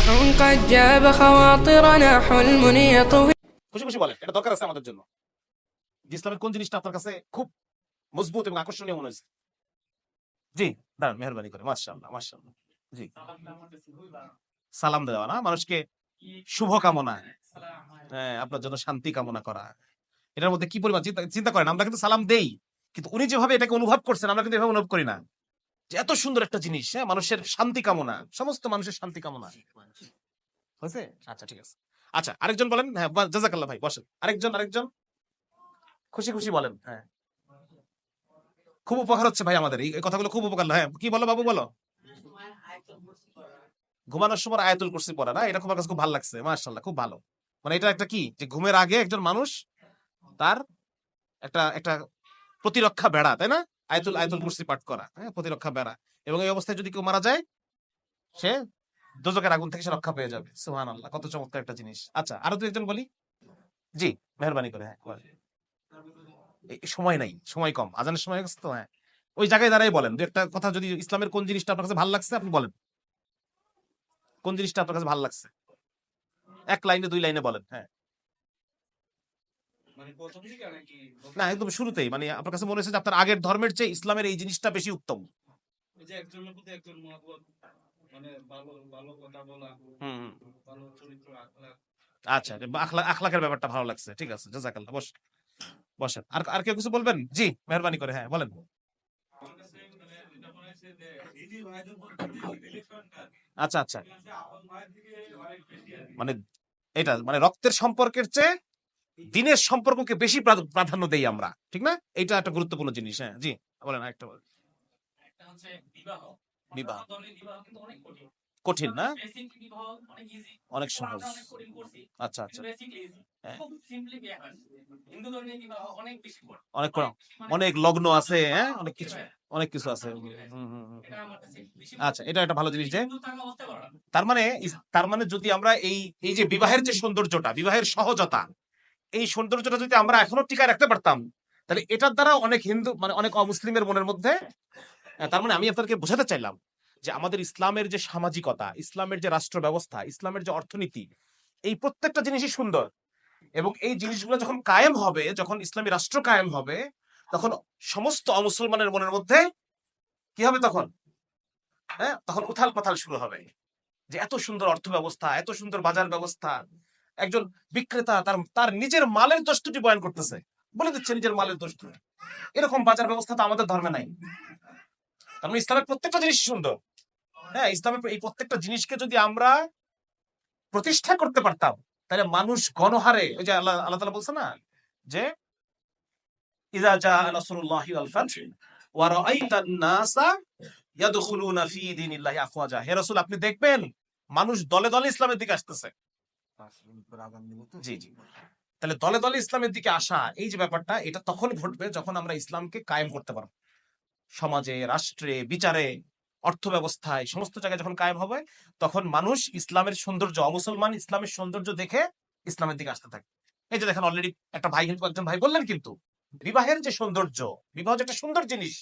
صباح قد جاب خواطرنا حلم يطوي খুশি খুশি বলেন এটা দরকার আছে আমাদের জন্য যে ইসলামের কোন জিনিসটা আপনার কাছে খুব মজবুত এবং আকর্ষণীয় মনে হয়েছে জি দাঁড়ান মেহরবানি করে মাশাআল্লাহ মাশাআল্লাহ জি সালাম দেওয়া না মানুষকে শুভ কামনা হ্যাঁ আপনার জন্য শান্তি কামনা করা এটার মধ্যে কি পরিমাণ চিন্তা চিন্তা করেন আমরা কিন্তু সালাম দেই কিন্তু উনি যেভাবে এটাকে অনুভব করছেন আমরা কিন্তু এভাবে অনুভব করি না এত সুন্দর একটা জিনিস হ্যাঁ? মানুষের শান্তি কামনা, সমস্ত মানুষের শান্তি কামনা। হয়েছে? আচ্ছা ঠিক আছে। আচ্ছা আরেকজন বলেন? হ্যাঁ জাজাকাল্লাহ ভাই, বসেন। আরেকজন আরেকজন? খুশি খুশি বলেন হ্যাঁ। খুব উপকার হচ্ছে ভাই আমাদের, এই কথাগুলো খুব উপকার হ্যাঁ। কি বলো বাবু, বলো? ঘুমানোর সময় আয়াতুল কুরসি পড়া না? এটা খুব কাছে খুব ভালো লাগছে, মাশাআল্লাহ, খুব ভালো। মানে এটা একটা কি? যে ঘুমের আগে একজন মানুষ তার একটা একটা প্রতিরক্ষা বেড়া, তাই না? আয়াতুল আয়াতুল কুরসি পাঠ করা হ্যাঁ প্রতিরক্ষা বেড়া। এবং এই অবস্থায় যদি কেউ মারা যায়, সে দোজকের আগুন থেকে সে রক্ষা পেয়ে যাবে। সুবহানাল্লাহ, কত চমৎকার একটা জিনিস। আচ্ছা আরও দু একজন বলি? জি, মেহরবানি করে হ্যাঁ সময় নাই, সময় কম। আজানের সময় তো হ্যাঁ। ওই জায়গায় দাঁড়াই বলেন, দু একটা কথা যদি ইসলামের কোন জিনিসটা আপনার কাছে ভালো লাগছে, আপনি বলেন। কোন জিনিসটা আপনার কাছে ভালো লাগছে? এক লাইনে, দুই লাইনে বলেন হ্যাঁ মানে প্রথম দিকে নাকি না একদম শুরুতেই। মানে আপনার কাছে মনে হয়েছে যে আপনার আগের ধর্মের চেয়ে ইসলামের এই জিনিসটা বেশি উত্তম? ওই যে একজনের প্রতি একজন মহাপদ মানে ভালো ভালো কথা বলা হুম হুম। ভালো চরিত্র আখলাক আচ্ছা আখলা আখলাকের ব্যাপারটা ভালো লাগছে। ঠিক আছে জাজাকাল্লাহ বস বসেন। আর আর কেউ কিছু বলবেন? জি মেহরবানি করে হ্যাঁ বলেন। মানে মনে আচ্ছা আচ্ছা। মানে এটা মানে রক্তের সম্পর্কের চেয়ে দিনের সম্পর্ককে বেশি প্রাধান্য দেই আমরা ঠিক না? এটা একটা গুরুত্বপূর্ণ জিনিস হ্যাঁ জি বলেন একটা বলেন বিবাহ। কঠিন। না? অনেক সহজ। আচ্ছা আচ্ছা। হ্যাঁ। অনেক মানে অনেক লগ্ন আছে হ্যাঁ? অনেক কিছু অনেক কিছু আছে। আচ্ছা এটা একটা ভালো জিনিস যে তার মানে তার মানে যদি আমরা এই এই যে বিবাহের যে সৌন্দর্যটা বিবাহের সহজতা এই সৌন্দর্যটা যদি আমরা এখনও টিকায় রাখতে পারতাম, তাহলে এটার দ্বারা অনেক হিন্দু মানে অনেক অমুসলিমের মনের মধ্যে তার মানে আমি আপনাদেরকে বোঝাতে চাইলাম যে আমাদের ইসলামের যে সামাজিকতা, ইসলামের যে রাষ্ট্র ব্যবস্থা, ইসলামের যে অর্থনীতি, এই প্রত্যেকটা জিনিসই সুন্দর। এবং এই জিনিসগুলো যখন কায়েম হবে, যখন ইসলামী রাষ্ট্র কায়েম হবে, তখন সমস্ত অমুসলমানের মনের মধ্যে কি হবে তখন? হ্যাঁ তখন উথাল পাথাল শুরু হবে যে এত সুন্দর অর্থ ব্যবস্থা এত সুন্দর বাজার ব্যবস্থা একজন বিক্রেতা তার তার নিজের মালের দোষ ত্রুটি বয়ান করতেছে। বলে দিচ্ছে নিজের মালের দোষ। এরকম বাজার ব্যবস্থা তো আমাদের ধর্মে নাই। তার মানে ইসলামের প্রত্যেকটা জিনিস সুন্দর। হ্যাঁ ইসলামের এই প্রত্যেকটা জিনিসকে যদি আমরা প্রতিষ্ঠা করতে পারতাম, তাহলে মানুষ গণহারে, ওই যে আল্লাহ আল্লাহ তাআলা বলছে না যে, ইযা জা নাসরুল্লাহি ওয়াল ফাতহ ওয়া রাআইতান নাসা ইয়াদখুলুনা ফি দীনিল্লাহি আফওয়াজা। হে রাসূল, আপনি দেখবেন মানুষ দলে দলে ইসলামের দিকে আসতেছে। জি জি। তাহলে দলে দলে ইসলামের দিকে আসা এই যে ব্যাপারটা এটা তখন ঘটবে যখন আমরা ইসলামকে কায়েম করতে পারব। সমাজে রাষ্ট্রে বিচারে অর্থ ব্যবস্থায় সমস্ত জায়গায় যখন কায়েম হবে তখন মানুষ ইসলামের সৌন্দর্য অমুসলমান ইসলামের সৌন্দর্য দেখে ইসলামের দিকে আসতে থাকে এই যে দেখেন অলরেডি একটা ভাই একজন ভাই বললেন কিন্তু বিবাহের যে সৌন্দর্য বিবাহ যে একটা সুন্দর জিনিস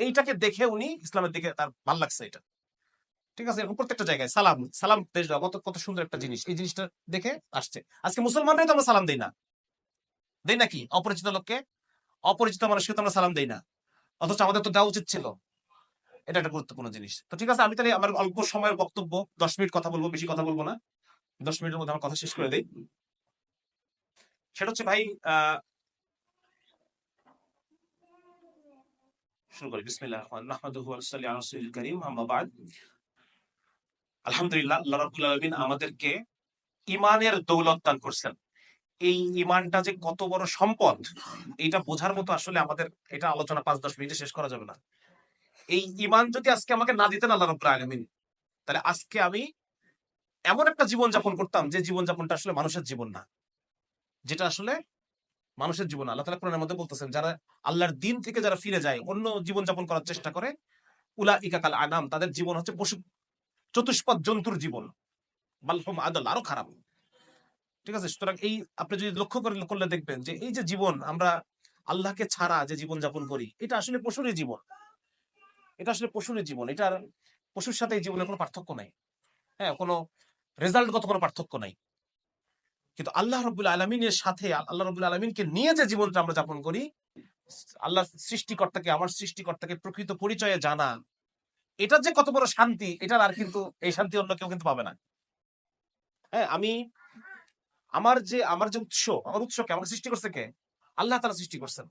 এইটাকে দেখে উনি ইসলামের দিকে তার ভালো লাগছে এটা। ঠিক আছে? এরকম প্রত্যেকটা জায়গায় সালাম সালাম দেশ কত কত সুন্দর একটা জিনিস। এই জিনিসটা দেখে আসছে। আজকে মুসলমানরাই তো আমরা সালাম দেই না। দেই নাকি অপরিচিত লোককে, অপরিচিত মানুষকে তো আমরা সালাম দেই না। অথচ আমাদের তো দেওয়া উচিত ছিল। এটা একটা গুরুত্বপূর্ণ জিনিস। তো ঠিক আছে, আমি তাহলে আমার অল্প সময়ের বক্তব্য, দশ মিনিট কথা বলব, বেশি কথা বলব না। দশ মিনিটের মধ্যে আমার কথা শেষ করে দেই। সেটা হচ্ছে ভাই শুরু করি। বিসমিল্লাহ নাহমাদুহু ওয়া নুসাল্লি আলা রাসূলিল কারীম। আম্মা বাদ। আলহামদুলিল্লাহ, আল্লাহ রাব্বুল আলামিন আমাদেরকে ইমানের দৌলত দান করছেন। এই ইমানটা যে কত বড় সম্পদ এইটা বোঝার মতো আসলে আমাদের এটা আলোচনা পাঁচ দশ মিনিটে শেষ করা যাবে না। এই ইমান যদি আজকে আমাকে না দিতেন আল্লাহ রাব্বুল আলামিন, তাহলে আজকে আমি এমন একটা জীবন যাপন করতাম যে জীবন যাপনটা আসলে মানুষের জীবন না। যেটা আসলে মানুষের জীবন আল্লাহ তাআলা কোরআনের মধ্যে বলতেছেন, যারা আল্লাহর দিন থেকে যারা ফিরে যায়, অন্য জীবন যাপন করার চেষ্টা করে উলা ইকাকাল আনাম, তাদের জীবন হচ্ছে পশু চতুষ্পদ জন্তুর জীবন। বালহম আদল আরও খারাপ। ঠিক আছে? সুতরাং এই আপনি যদি লক্ষ্য করে করলে দেখবেন যে এই যে জীবন, আমরা আল্লাহকে ছাড়া যে জীবন যাপন করি, এটা আসলে পশুরই জীবন। এটা আসলে পশুরই জীবন। এটার পশুর সাথে এই জীবনের কোনো পার্থক্য নাই। হ্যাঁ কোনো রেজাল্টগত কোনো পার্থক্য নাই। কিন্তু আল্লাহ রবুল আলমিনের সাথে, আল্লাহ রবুল আলমিনকে নিয়ে যে জীবনটা আমরা যাপন করি, আল্লাহ সৃষ্টিকর্তাকে, আমার সৃষ্টিকর্তাকে প্রকৃত পরিচয়ে জানা এটার যে কত বড় শান্তি, এটার আর কিন্তু এই শান্তি অন্য কেউ কিন্তু পাবে না। হ্যাঁ আমি, আমার যে আমার যে উৎস, আমার উৎসকে আমাকে সৃষ্টি করছে কে? আল্লাহ তারা সৃষ্টি করছেন।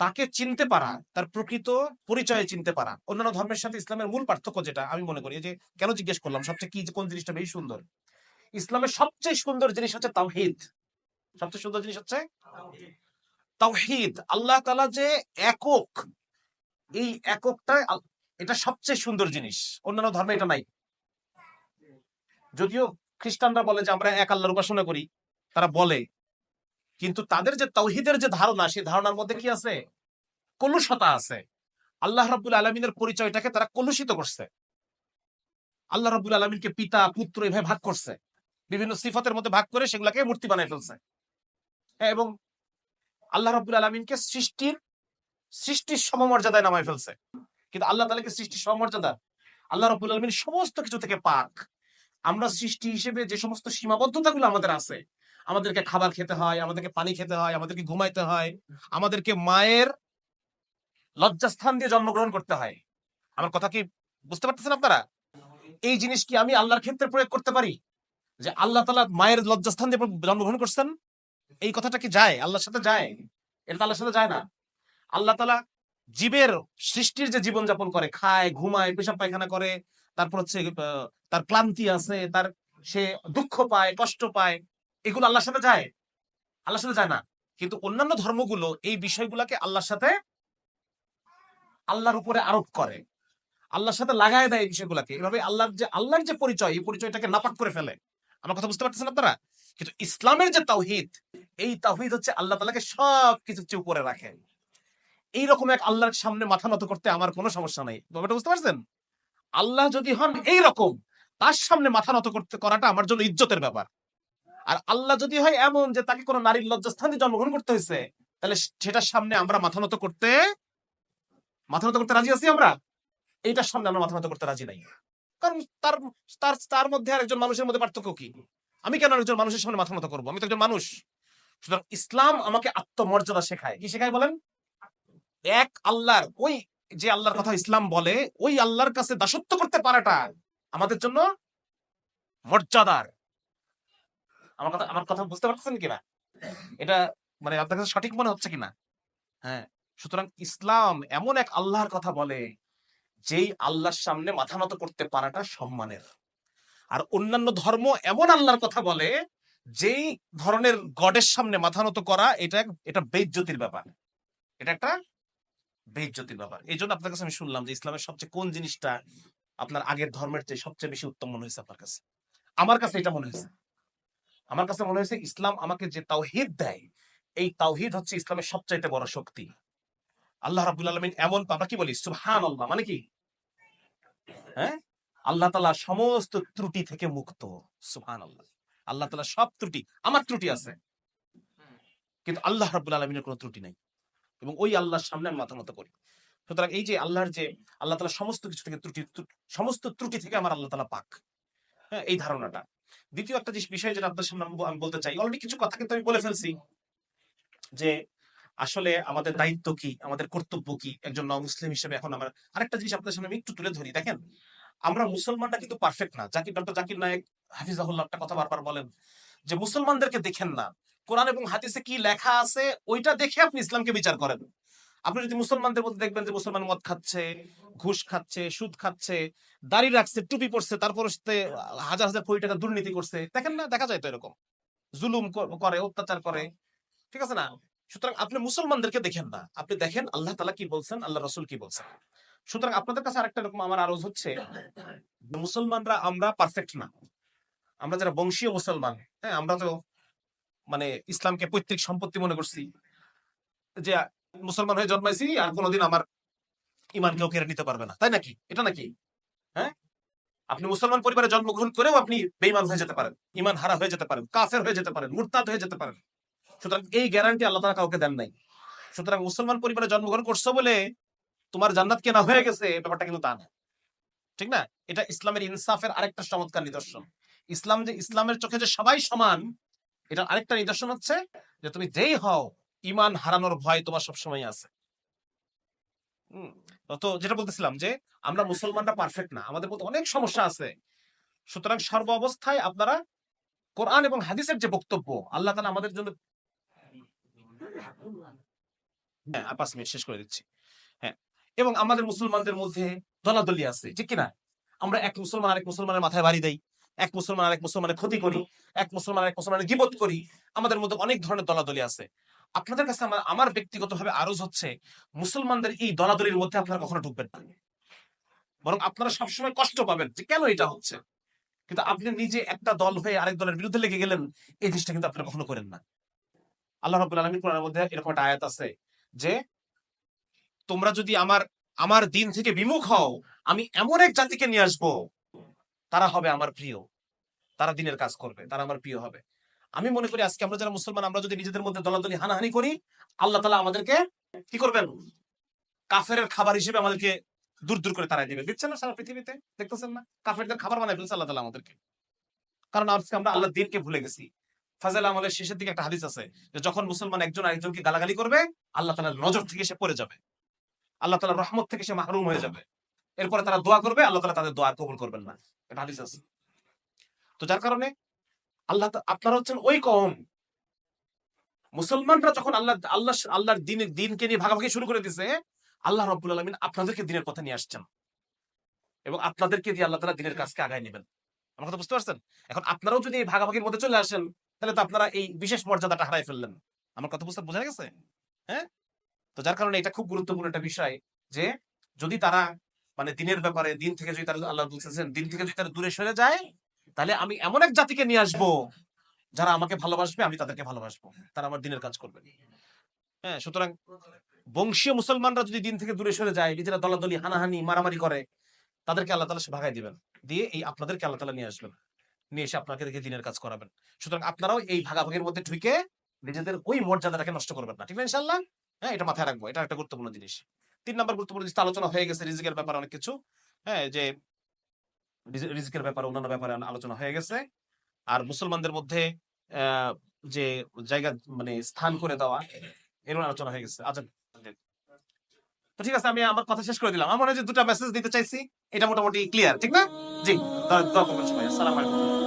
তাকে চিনতে পারা, তার প্রকৃত পরিচয়ে চিনতে পারা, অন্যান্য ধর্মের সাথে ইসলামের মূল পার্থক্য যেটা, আমি মনে করি যে কেন জিজ্ঞেস করলাম, সবচেয়ে কি কোন জিনিসটা বেশি সুন্দর? ইসলামের সবচেয়ে সুন্দর জিনিস হচ্ছে তাওহিদ। সবচেয়ে সুন্দর জিনিস হচ্ছে তাওহিদ। আল্লাহ তালা যে একক, এই এককটা এটা সবচেয়ে সুন্দর জিনিস। অন্যান্য ধর্মে এটা নাই। যদিও খ্রিস্টানরা বলে যে আমরা এক আল্লাহর উপাসনা করি তারা বলে। কিন্তু তাদের যে তৌহিদের যে ধারণা সেই ধারণার মধ্যে কি আছে? কলুষতা আছে। আল্লাহ রাব্বুল আলমিনের পরিচয়টাকে তারা কলুষিত করছে। আল্লাহ রাব্বুল আলমিনকে পিতা পুত্র এভাবে ভাগ করছে। বিভিন্ন সিফতের মধ্যে ভাগ করে সেগুলাকে মূর্তি বানিয়ে ফেলছে। হ্যাঁ, এবং আল্লাহ রাব্বুল আলমিনকে সৃষ্টির সৃষ্টির সমমর্যাদায় নামায় ফেলছে। কিন্তু আল্লাহ তালাকে সৃষ্টির সমমর্যাদা, আল্লাহ রাব্বুল আলমিন সমস্ত কিছু থেকে পাক। আমরা সৃষ্টি হিসেবে যে সমস্ত সীমাবদ্ধতাগুলো আমাদের আছে, আমাদেরকে খাবার খেতে হয়, আমাদেরকে পানি খেতে হয়, আমাদেরকে ঘুমাইতে হয়, আমাদেরকে মায়ের লজ্জাস্থান দিয়ে জন্মগ্রহণ করতে হয়। আমার কথা কি বুঝতে পারতেছেন আপনারা? এই জিনিস কি আমি আল্লাহর ক্ষেত্রে প্রয়োগ করতে পারি? যে আল্লাহ তালা মায়ের লজ্জাস্থান দিয়ে জন্মগ্রহণ করছেন? এই কথাটা কি যায়? আল্লাহর সাথে যায়? এটা আল্লাহর সাথে যায় না। আল্লাহ তালা জীবের সৃষ্টির যে জীবন যাপন করে, খায়, ঘুমায়, পেশাব পায়খানা করে, তারপর হচ্ছে তার ক্লান্তি আছে, তার, সে দুঃখ পায়, কষ্ট পায়, এগুলো আল্লাহর সাথে যায়? আল্লাহর সাথে যায় না। কিন্তু অন্যান্য ধর্মগুলো এই বিষয়গুলোকে আল্লাহর সাথে, আল্লাহর উপরে আরোপ করে। আল্লাহর সাথে লাগায় দেয় এই বিষয়গুলোকে। এভাবে আল্লাহর যে আল্লাহর যে পরিচয়, এই পরিচয়টাকে নাপাক করে ফেলে। আমার কথা বুঝতে পারতেছেন আপনারা? কিন্তু ইসলামের যে তাওহিদ, এই তাওহিদ হচ্ছে আল্লাহ তালাকে সব কিছু চেয়ে উপরে রাখে। এইরকম এক আল্লাহর সামনে মাথা নত করতে আমার কোনো সমস্যা নেই। ব্যাপারটা বুঝতে পারছেন? আল্লাহ যদি হন এই রকম তার সামনে মাথা নত করতে করাটা আমার জন্য ইজ্জতের ব্যাপার। আর আল্লাহ যদি হয় এমন যে তাকে কোনো নারীর লজ্জাস্থান দিয়ে জন্মগ্রহণ করতে হয়েছে, তাহলে সেটার সামনে আমরা মাথা নত করতে, মাথা নত করতে রাজি আছি আমরা? এইটার সামনে আমরা মাথা নত করতে রাজি নাই। কারণ তার তার তার মধ্যে আর একজন মানুষের মধ্যে পার্থক্য কি? আমি কেন একজন মানুষের সামনে মাথা নত করব? আমি তো একজন মানুষ। সুতরাং ইসলাম আমাকে আত্মমর্যাদা শেখায়। কি শেখায় বলেন? এক আল্লাহর, ওই যে আল্লাহর কথা ইসলাম বলে, ওই আল্লাহর কাছে দাসত্ব করতে পারাটা আমাদের জন্য মর্যাদার। আমার কথা আমার কথা বুঝতে পারছেন কিনা? এটা মানে আপনার কাছে সঠিক মনে হচ্ছে কিনা? হ্যাঁ সুতরাং ইসলাম এমন এক আল্লাহর কথা বলে, যেই আল্লাহর সামনে মাথা নত করতে পারাটা সম্মানের। আর অন্যান্য ধর্ম এমন আল্লাহর কথা বলে, যেই ধরনের গডের সামনে মাথা নত করা, এটা এটা বেজ্জতির ব্যাপার। এটা একটা বেজ্জতির ব্যাপার। এই জন্য আপনার কাছে আমি শুনলাম যে ইসলামের সবচেয়ে কোন জিনিসটা আপনার আগের ধর্মের চেয়ে সবচেয়ে বেশি উত্তম মনে হয়েছে আপনার কাছে? আমার কাছে এটা মনে হয়েছে। আমার কাছে মনে হয়েছে ইসলাম আমাকে যে তাওহিদ দেয়, এই তাওহিদ হচ্ছে ইসলামের সবচাইতে বড় শক্তি। আল্লাহ রাবুল আলমিন এমন আমরা কি বলি? সুহান আল্লাহ মানে কি? হ্যাঁ? আল্লাহ তালা সমস্ত ত্রুটি থেকে মুক্ত। সুবহান আল্লাহ আল্লাহ তালা সব ত্রুটি, আমার ত্রুটি আছে। কিন্তু আল্লাহ রাবুল আলমিনের কোনো ত্রুটি নাই। এবং ওই আল্লাহর সামনে আমি মাথা মতো করি। সুতরাং এই যে আল্লাহর যে আল্লাহ তালা সমস্ত কিছু থেকে ত্রুটি সমস্ত ত্রুটি থেকে আমার আল্লাহ তালা পাক। হ্যাঁ এই ধারণাটা। দ্বিতীয় একটা যে বিষয় যেটা আপনার সামনে আমি বলতে চাই অলরেডি কিছু কথা কিন্তু আমি বলে ফেলছি। যে আসলে আমাদের দায়িত্ব কি, আমাদের কর্তব্য কি, একজন মুসলিম হিসেবে এখন আমার আরেকটা জিনিস আপনার সামনে আমি একটু তুলে ধরি। দেখেন, আমরা মুসলমানরা কিন্তু পারফেক্ট না। জাকির ডক্টর জাকির নায়ক হাফিজাহুল্লাহ একটা কথা বারবার বলেন যে, মুসলমানদেরকে দেখেন না কোরআন এবং হাদিসে কি লেখা আছে, ওইটা দেখে আপনি ইসলামকে বিচার করেন। আপনি যদি মুসলমানদের মধ্যে দেখবেন যে মুসলমান মদ খাচ্ছে, ঘুষ খাচ্ছে, সুদ খাচ্ছে, দাড়ি রাখছে, টুপি পরছে, তারপর হাজার হাজার কোটি টাকা দুর্নীতি করছে, দেখেন না, দেখা যায় তো এরকম। জুলুম করে, অত্যাচার করে, ঠিক আছে না? সুতরাং আপনি মুসলমানদেরকে দেখেন না। আপনি দেখেন আল্লাহ তালা কি বলছেন, আল্লাহ রসুল কি বলছেন। সুতরাং আপনাদের কাছে আরেকটা রকম আমার আরজ হচ্ছে মুসলমানরা আমরা পারফেক্ট না। আমরা যারা বংশীয় মুসলমান হ্যাঁ আমরা তো মানে ইসলামকে পৈতৃক সম্পত্তি মনে করছি। যে মুসলমান হয়ে জন্মাইছি আর কোনোদিন আমার ইমান কেউ কেড়ে নিতে পারবে না। তাই নাকি? এটা নাকি? হ্যাঁ? আপনি মুসলমান পরিবারে জন্মগ্রহণ করেও আপনি বেইমান হয়ে যেতে পারেন। ইমান হারা হয়ে যেতে পারেন, কাফের হয়ে যেতে পারেন, মুরতাদ হয়ে যেতে পারেন। সুতরাং এই গ্যারান্টি আল্লাহ তাআলা কাউকে দেন নাই। সুতরাং মুসলমান পরিবারে জন্মগ্রহণ করছ বলে তোমার জান্নাত কেনা হয়ে গেছে ব্যাপারটা কিন্তু তা না। ঠিক না? এটা ইসলামের ইনসাফের আরেকটা চমৎকার নিদর্শন। ইসলাম যে ইসলামের চোখে যে সবাই সমান এটা আরেকটা নিদর্শন হচ্ছে যে তুমি যেই হও ইমান হারানোর ভয় তোমার সবসময় আছে। তো যেটা বলতেছিলাম যে আমরা মুসলমানরা পারফেক্ট না, আমাদের মধ্যে অনেক সমস্যা আছে। সুতরাং সর্ব অবস্থায় আপনারা কোরআন এবং হাদিসের যে বক্তব্য, আল্লাহ তালা আমাদের জন্য হ্যাঁ পাঁচ মিনিট শেষ করে দিচ্ছি। হ্যাঁ এবং আমাদের মুসলমানদের মধ্যে দলাদলি আছে, ঠিক কিনা? আমরা এক মুসলমান আরেক মুসলমানের মাথায় বাড়ি দেই। এক মুসলমান আরেক মুসলমানের ক্ষতি করি এক মুসলমান আরেক মুসলমানের গিবত করি আমাদের মধ্যে অনেক ধরনের দলাদলি আছে। আপনাদের কাছে আমার আমার ব্যক্তিগতভাবে আরজ হচ্ছে মুসলমানদের এই দলাদলির মধ্যে আপনারা কখনো ঢুকবেন না। বরং আপনারা সবসময় কষ্ট পাবেন যে কেন এটা হচ্ছে। কিন্তু আপনি নিজে একটা দল হয়ে আরেক দলের বিরুদ্ধে লেগে গেলেন এই জিনিসটা কিন্তু আপনারা কখনো করেন না। আল্লাহ রাব্বুল আলামিন কোরআনের মধ্যে এরকম একটা আয়াত আছে যে তোমরা যদি আমার আমার দিন থেকে বিমুখ হও আমি এমন এক জাতিকে নিয়ে আসব তারা হবে আমার প্রিয়। তারা দিনের কাজ করবে, তারা আমার প্রিয় হবে। আমি মনে করি আজকে আমরা যারা মুসলমান, আমরা যদি নিজেদের মধ্যে দলাদলি, হানাহানি করি, আল্লাহ তালা আমাদেরকে কি করবেন? কাফের খাবার হিসেবে আমাদেরকে দূর দূর করে তারাই দিবে। দিচ্ছেন না সারা পৃথিবীতে? দেখতেছেন না? কাফেরদের খাবার বানাই ফেলছে আল্লাহ তালা আমাদেরকে। কারণ আজকে আমরা আল্লাহ দিনকে ভুলে গেছি। ফাজাল আমলের শেষের দিকে একটা হাদিস আছে যে যখন মুসলমান একজন আরেকজনকে গালাগালি করবে, আল্লাহ তালার নজর থেকে সে পড়ে যাবে। আল্লাহ তালার রহমত থেকে সে মাহরুম হয়ে যাবে। এরপরে তারা দোয়া করবে, আল্লাহ তালা তাদের দোয়া কবুল করবেন না। এটা হাদিস আছে। তো যার কারণে আল্লাহ আপনারা হচ্ছেন ওই কম মুসলমানরা যখন আল্লাহ আল্লাহ আল্লাহর দিনের দিনকে নিয়ে ভাগাভাগি শুরু করে দিছে, আল্লাহ রব্বুল আলমিন আপনাদেরকে দিনের পথে নিয়ে আসছেন। এবং আপনাদেরকে দিয়ে আল্লাহ তালা দিনের কাজকে আগায় নেবেন। আমার কথা বুঝতে পারছেন? এখন আপনারাও যদি এই ভাগাভাগির মধ্যে চলে আসেন, তাহলে তো আপনারা এই বিশেষ মর্যাদাটা হারাই ফেললেন। আমার কথা বুঝতে বোঝা গেছে? হ্যাঁ? তো যার কারণে এটা খুব গুরুত্বপূর্ণ একটা বিষয় যে, যদি তারা মানে দিনের ব্যাপারে, দিন থেকে যদি তারা আল্লাহ বলতেছেন দিন থেকে যদি তারা দূরে সরে যায়, তাহলে আমি এমন এক জাতিকে নিয়ে আসব যারা আমাকে ভালোবাসবে, আমি তাদেরকে ভালোবাসবো। তারা আমার দিনের কাজ করবে। হ্যাঁ সুতরাং বংশীয় মুসলমানরা যদি দিন থেকে দূরে সরে যায়, নিজেরা দলাদলি, হানাহানি, মারামারি করে, তাদেরকে আল্লাহ তালা সে ভাগাই দিবেন। দিয়ে এই আপনাদেরকে আল্লাহ তালা নিয়ে আসবেন। নিয়ে এসে আপনাকে দেখে দিনের কাজ করাবেন। সুতরাং আপনারাও এই ভাগাভাগির মধ্যে ঢুকে নিজেদের ওই মর্যাদাটাকে নষ্ট করবেন না। ঠিক আছে ইনশাল্লাহ হ্যাঁ এটা মাথায় রাখব। এটা একটা গুরুত্বপূর্ণ জিনিস। তিন নম্বর গুরুত্বপূর্ণ জিনিস আলোচনা হয়ে গেছে রিজিকের ব্যাপারে অনেক কিছু হ্যাঁ যে রিজিকের ব্যাপারে অন্যান্য ব্যাপারে আলোচনা হয়ে গেছে আর মুসলমানদের মধ্যে যে জায়গা মানে স্থান করে দেওয়া এর আলোচনা হয়ে গেছে আচ্ছা তো ঠিক আছে আমি আমার কথা শেষ করে দিলাম আমার মনে হয় যে দুটা মেসেজ দিতে চাইছি এটা মোটামুটি ক্লিয়ার ঠিক না জি দোয়া করবেন আসসালামু আলাইকুম